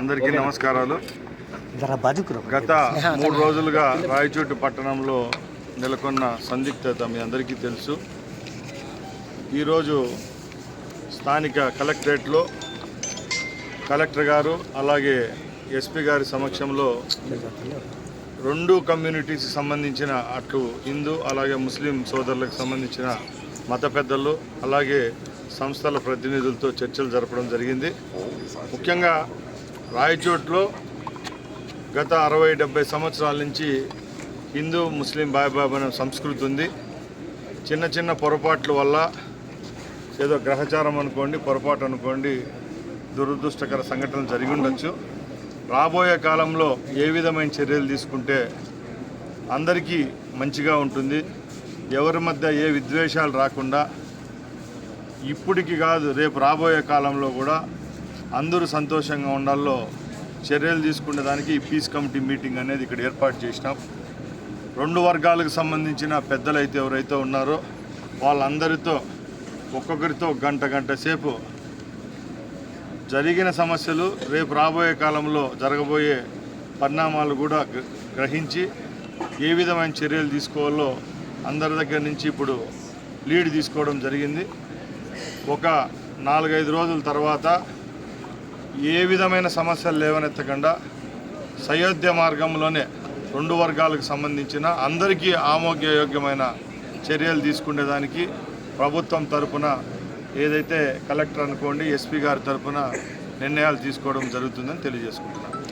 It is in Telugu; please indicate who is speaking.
Speaker 1: అందరికీ నమస్కారాలు. గత మూడు రోజులుగా రాయచోటి పట్టణంలో నెలకొన్న సందిగ్ధత మీ అందరికీ తెలుసు. ఈరోజు స్థానిక కలెక్టరేట్లో కలెక్టర్ గారు అలాగే ఎస్పీ గారి సమక్షంలో రెండు కమ్యూనిటీస్కి సంబంధించిన అటు హిందూ అలాగే ముస్లిం సోదరులకు సంబంధించిన మత పెద్దలు అలాగే సంస్థల ప్రతినిధులతో చర్చలు జరపడం జరిగింది. ముఖ్యంగా రాయచోట్లో గత అరవై డెబ్బై సంవత్సరాల నుంచి హిందూ ముస్లిం బాబాబ్ అనే సంస్కృతి ఉంది. చిన్న చిన్న పొరపాట్ల వల్ల ఏదో గ్రహచారం అనుకోండి పొరపాటు అనుకోండి దురదృష్టకర సంఘటనలు జరిగి ఉండొచ్చు. రాబోయే కాలంలో ఏ విధమైన చర్యలు తీసుకుంటే అందరికీ మంచిగా ఉంటుంది. ఎవరి మధ్య ఏ విద్వేషాలు రాకుండా ఇప్పటికి కాదు రేపు రాబోయే కాలంలో కూడా అందరూ సంతోషంగా ఉండాలో చర్యలు తీసుకునే దానికి పీస్ కమిటీ మీటింగ్ అనేది ఇక్కడ ఏర్పాటు చేసినాం. రెండు వర్గాలకు సంబంధించిన పెద్దలు అయితే ఎవరైతే ఉన్నారో వాళ్ళందరితో ఒక్కొక్కరితో గంట గంట సేపు జరిగిన సమస్యలు రేపు రాబోయే కాలంలో జరగబోయే పరిణామాలు కూడా గ్రహించి ఏ విధమైన చర్యలు తీసుకోవాలో అందరి దగ్గర నుంచి ఇప్పుడు లీడ్ తీసుకోవడం జరిగింది. ఒక నాలుగైదు రోజుల తర్వాత ఏ విధమైన సమస్యలు లేవనెత్తకుండా సయోధ్య మార్గంలోనే రెండు వర్గాలకు సంబంధించిన అందరికీ ఆమోగ్యయోగ్యమైన చర్యలు తీసుకునేదానికి ప్రభుత్వం తరపున ఏదైతే కలెక్టర్ అనుకోండి ఎస్పీ గారి తరఫున నిర్ణయాలు తీసుకోవడం జరుగుతుందని తెలియజేసుకుంటున్నాను.